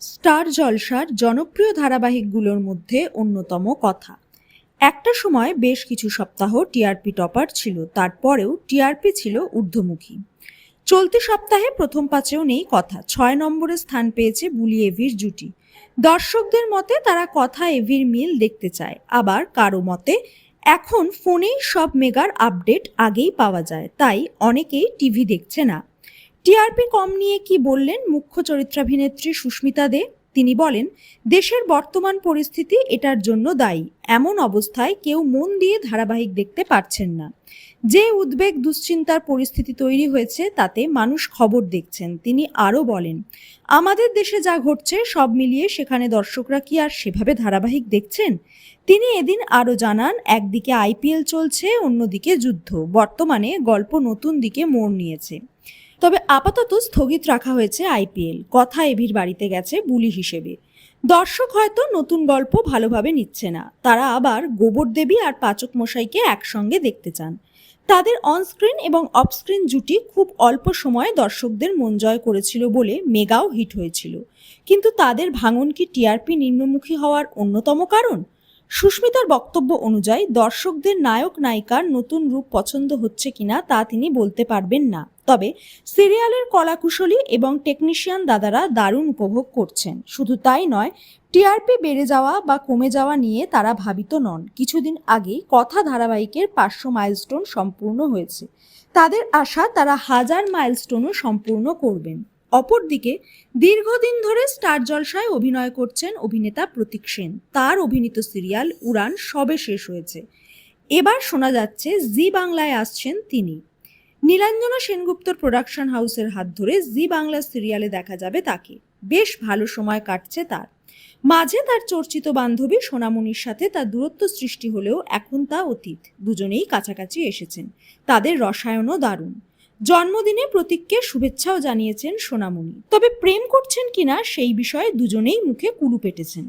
Star জলসার জনপ্রিয় ধারাবাহিকগুলোর মধ্যে অন্যতম কথা। একটা সময় বেশ কিছু সপ্তাহ টিআরপি টপার ছিল, তারপরেও টিআরপি ছিল ঊর্ধ্বমুখী। চলতি সপ্তাহে প্রথম পাঁচেও নেই কথা, ছয় নম্বরে স্থান পেয়েছে বুলি এভির জুটি। দর্শকদের মতে তারা কথা এভির মিল দেখতে চায়, আবার কারও মতে এখন ফোনেই সব মেগার আপডেট আগেই পাওয়া যায়, তাই অনেকেই টিভি দেখছে না। টিআরপি কম নিয়ে কি বললেন মুখ্য চরিত্রাভিনেত্রী সুস্মিতা দে? তিনি বলেন, দেশের বর্তমান পরিস্থিতি এটার জন্য দায়ী। এমন অবস্থায় কেউ মন দিয়ে ধারাবাহিক দেখতে পারছেন না। যে উদ্বেগ দুশ্চিন্তার পরিস্থিতি তৈরি হয়েছে, তাতে মানুষ খবর দেখছেন। তিনি আরও বলেন, আমাদের দেশে যা ঘটছে, সব মিলিয়ে সেখানে দর্শকরা কি আর সেভাবে ধারাবাহিক দেখছেন? তিনি এদিন আরও জানান, একদিকে আইপিএল চলছে, অন্যদিকে যুদ্ধ। বর্তমানে গল্প নতুন দিকে মোড় নিয়েছে। তবে আপাতত স্থগিত রাখা হয়েছে আইপিএল। কথা এভির বাড়িতে গেছে বুলি হিসেবে। দর্শক হয়তো নতুন গল্প ভালোভাবে নিচ্ছে না। তারা আবার গোবর দেবী আর পাচক মশাইকে একসঙ্গে দেখতে চান। তাদের অনস্ক্রিন এবং অফস্ক্রিন জুটি খুব অল্প সময়ে দর্শকদের মন জয় করেছিল বলে মেগাও হিট হয়েছিল। কিন্তু তাদের ভাঙন কি টিআরপি নিম্নমুখী হওয়ার অন্যতম কারণ? সুস্মিতার বক্তব্য অনুযায়ী দর্শকদের নায়ক নায়িকার নতুন রূপ পছন্দ হচ্ছে কিনা তা তিনি বলতে পারবেন না। তবে সিরিয়ালের কলাকুশলী এবং টেকনিশিয়ান দাদারা দারুণ উপভোগ করছেন। শুধু তাই নয়, টিআরপি বেড়ে যাওয়া বা কমে যাওয়া নিয়ে তারা ভাবিত নন। কিছুদিন আগেই কথা ধারাবাহিকের পাঁচশো মাইলস্টোন সম্পূর্ণ হয়েছে। তাদের আশা তারা হাজার মাইলস্টোনও সম্পূর্ণ করবেন। অপরদিকে দীর্ঘদিন ধরে স্টার জলসায় অভিনয় করছেন অভিনেতা প্রতীক সেন। তার অভিনীত সিরিয়াল উড়ান সবে শেষ হয়েছে। এবার শোনা যাচ্ছে, জি বাংলায় আসছেন তিনি। নীলাঞ্জনা সেনগুপ্তর প্রোডাকশন হাউসের হাত ধরে জি বাংলা সিরিয়ালে দেখা যাবে তাকে। বেশ ভালো সময় কাটছে তার। মাঝে তার চর্চিত বান্ধবী সোনামণির সাথে তার দূরত্ব সৃষ্টি হলেও এখন তা অতীত। দুজনেই কাছাকাছি এসেছেন। তাদের রসায়নও দারুণ। জন্মদিনে প্রতীককে শুভেচ্ছাও জানিয়েছেন সোনামণি। তবে প্রেম করছেন কিনা সেই বিষয়ে দুজনেই মুখে কুলু পেটেছেন।